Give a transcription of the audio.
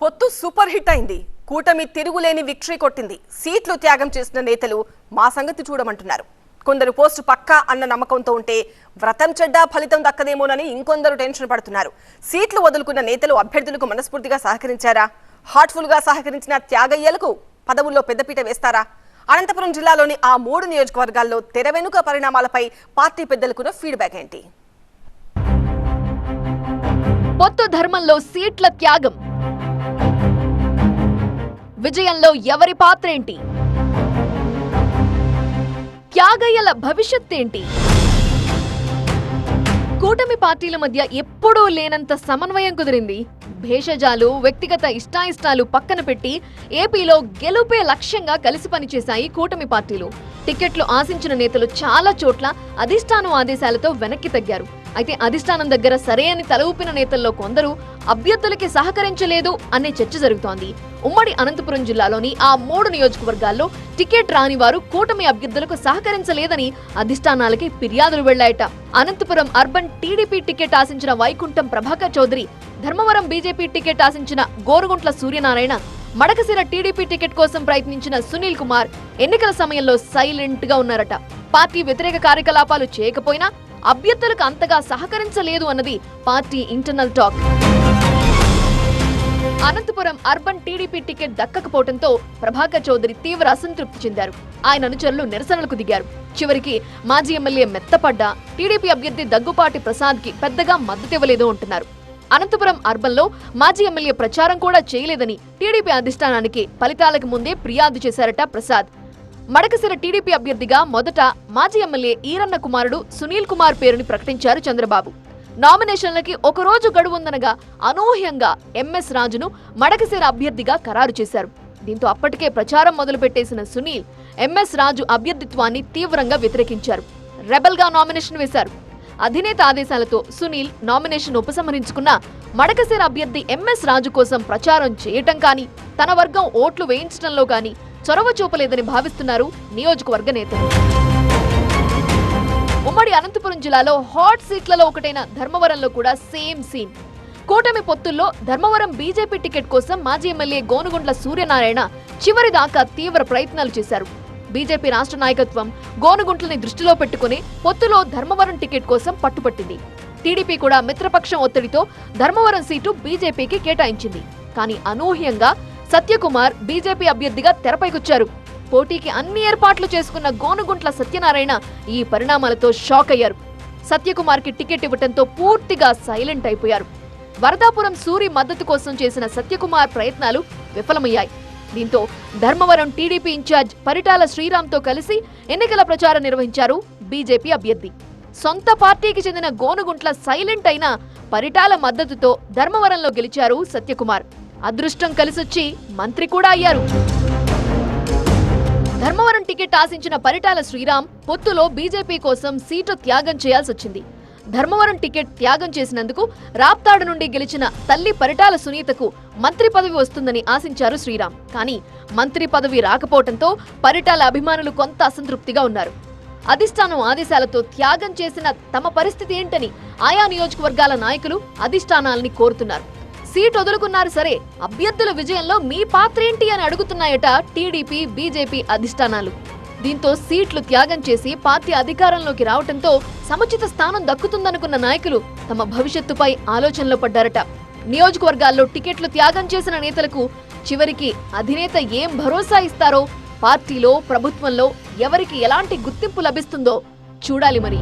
పొత్తు super hit అయింది. కూటమి తిరుగులేని విక్టరీ కొట్టింది. సీట్లు త్యాగం చేసిన నేతలు మా సంగతి చూడమంటున్నారు. కొందరు పోస్టు పక్కా అన్న నమ్మకంతో ఉంటే వ్రతం చెడ్డా ఫలితం దక్కదేమోనని ఇంకొందరు టెన్షన్ పడుతున్నారు. సీట్లు వదులుకున్న నేతలు అభ్యర్థులకు మనస్ఫూర్తిగా సహకరించారా? హార్ట్ఫుల్గా సహకరించిన త్యాగయ్యలకు పదవుల్లో పెద్దపీట వేస్తారా? అనంతపురం జిల్లాలోని ఆ మూడు నియోజకవర్గాల్లో తెర వెనుక పరిణామాలపై పార్టీ పెద్దలకున్న ఫీడ్బ్యాక్ ఏంటి? పొత్తు ధర్మంలో సీట్ల త్యాగం విజయంలో ఎవరి పాత్ర ఏంటి త్యాగయ్యల భవిష్యత్ ఏంటి కూటమి పార్టీల మధ్య ఎప్పుడూ లేనంత సమన్వయం కుదిరింది. భేషజాలు వ్యక్తిగత ఇష్టాయిష్టాలు పక్కన పెట్టి ఏపీలో గెలుపే లక్ష్యంగా కలిసి పనిచేశాయి కూటమి పార్టీలు. టికెట్లు ఆశించిన నేతలు చాలా చోట్ల అధిష్టానం ఆదేశాలతో వెనక్కి తగ్గారు. అయితే అధిష్టానం దగ్గర సరే అని తల ఊపిన నేతల్లో కొందరు అభ్యర్థులకి సహకరించలేదు అనే చర్చ జరుగుతోంది. ఉమ్మడి అనంతపురం జిల్లాలోని ఆ మూడు నియోజకవర్గాల్లో టికెట్ రాని వారు కూటమి అభ్యర్థులకు సహకరించలేదని అధిష్టానాలకి ఫిర్యాదులు వెళ్ళాయట. అనంతపురం అర్బన్ టీడీపీ టికెట్ ఆశించిన వైకుంఠం ప్రభాకర్ చౌదరి ధర్మవరం బీజేపీ టికెట్ ఆశించిన గోరుగుంట్ల సూర్యనారాయణ మడకసిర టీడీపీ టికెట్ కోసం ప్రయత్నించిన సునీల్ కుమార్ ఎన్నికల సమయంలో సైలెంట్గా ఉన్నారట. పార్టీ వ్యతిరేక కార్యకలాపాలు చేయకపోయినా అభ్యర్థులకు అంతగా సహకరించలేదు అన్నది party internal talk. Anantapuram urban TDP ticket దక్కకపోవడంతో Prabhakar Chowdary తీవ్ర అసంతృప్తి చెందారు. ఆయన అనుచరులు నిరసనలకు దిగారు. చివరికి మాజీ ఎమ్మెల్యే మెత్తపడ్డ టీడీపీ అభ్యర్థి దగ్గుపాటి ప్రసాద్కి పెద్దగా మద్దతివ్వలేదు అంటున్నారు. అనంతపురం అర్బన్లో మాజీ ఎమ్మెల్యే ప్రచారం కూడా చేయలేదని టీడీపీ అధిష్టానానికి ఫలితాలకు ముందే ఫిర్యాదు చేశారట ప్రసాద్. మడకసిర టీడీపీ అభ్యర్థిగా మొదట మాజీ ఎమ్మెల్యే ఈరన్న కుమారుడు సునీల్ కుమార్ పేరుని ప్రకటించారు చంద్రబాబు. నామినేషన్లకి ఒక రోజు గడువుందనగా అనూహ్యంగా ఎంఎస్ రాజును మడకసేర అభ్యర్థిగా ఖరారు చేశారు. దీంతో అప్పటికే ప్రచారం మొదలుపెట్టేసిన సునీల్ ఎంఎస్ రాజు అభ్యర్థిత్వాన్ని తీవ్రంగా వ్యతిరేకించారు. రెబల్గా నామినేషన్ వేశారు. అధినేత ఆదేశాలతో సునీల్ నామినేషన్ ఉపసంహరించుకున్న మడకసేర అభ్యర్థి ఎంఎస్ రాజు కోసం ప్రచారం చేయటం కానీ తన వర్గం ఓట్లు వేయించడంలో కానీ చొరవ చూపలేదని భావిస్తున్నారు నియోజకవర్గ నేతలు. జిల్లాలో హాట్ సీట్లలో ఒకటైన ధర్మవరంలో కూడా సేమ్ సీన్. కూటమి పొత్తుల్లో ధర్మవరం బీజేపీ టికెట్ కోసం మాజీ ఎమ్మెల్యే గోనుగుండ్ల సూర్యనారాయణ చివరి దాకా తీవ్ర ప్రయత్నాలు చేశారు. బీజేపీ రాష్ట్ర నాయకత్వం గోనుగుంట్లని దృష్టిలో పెట్టుకుని పొత్తులో ధర్మవరం టికెట్ కోసం పట్టుపట్టింది. టీడీపీ కూడా మిత్రపక్షం ఒత్తిడితో ధర్మవరం సీటు బీజేపీకి కేటాయించింది. కానీ అనూహ్యంగా సత్యకుమార్ బీజేపీ అభ్యర్థిగా తెరపైకొచ్చారు. పోటీకి అన్ని ఏర్పాట్లు చేసుకున్న గోనుగుంట్ల సత్యనారాయణ ఈ పరిణామాలతో షాక్ అయ్యారు సత్యకుమార్కి టికెట్ ఇవ్వటంతో పూర్తిగా సైలెంట్ అయిపోయారు. వరదాపురం సూరి మద్దతు కోసం చేసిన సత్యకుమార్ ప్రయత్నాలు విఫలమయ్యాయి. దీంతో ధర్మవరం టీడీపీ ఇన్ఛార్జ్ పరిటాల శ్రీరామ్తో కలిసి ఎన్నికల ప్రచారం నిర్వహించారు బీజేపీ అభ్యర్థి. సొంత పార్టీకి చెందిన గోనుగుంట్ల సైలెంట్ అయిన పరిటాల మద్దతుతో ధర్మవరంలో గెలిచారు సత్యకుమార్. అదృష్టం కలిసొచ్చి మంత్రి కూడా అయ్యారు. ధర్మవరం టికెట్ ఆశించిన పరిటాల శ్రీరామ్ పొత్తులో బీజేపీ కోసం సీటు త్యాగం చేయాల్సి వచ్చింది. ధర్మవరం టికెట్ త్యాగం చేసినందుకు రాప్తాడు నుండి గెలిచిన తల్లి పరిటాల సునీతకు మంత్రి పదవి వస్తుందని ఆశించారు శ్రీరామ్. కానీ మంత్రి పదవి రాకపోవడంతో పరిటాల అభిమానులు కొంత అసంతృప్తిగా ఉన్నారు. అధిష్టానం ఆదేశాలతో త్యాగం చేసిన తమ పరిస్థితి ఏంటని ఆయా నియోజకవర్గాల నాయకులు అధిష్టానాల్ని కోరుతున్నారు. సీట్ వదులుకున్నారు సరే. అభ్యర్థుల విజయంలో మీ పాత్ర ఏంటి అని అడుగుతున్నాయట టీడీపీ బీజేపీ అధిష్టానాలు. దీంతో సీట్లు త్యాగం చేసి పార్టీ అధికారంలోకి రావటంతో సముచిత స్థానం దక్కుతుందనుకున్న నాయకులు తమ భవిష్యత్తుపై ఆలోచనలో పడ్డారట. నియోజకవర్గాల్లో టికెట్లు త్యాగం చేసిన నేతలకు చివరికి అధినేత ఏం భరోసా ఇస్తారో పార్టీలో ప్రభుత్వంలో ఎవరికి ఎలాంటి గుర్తింపు లభిస్తుందో చూడాలి మరి.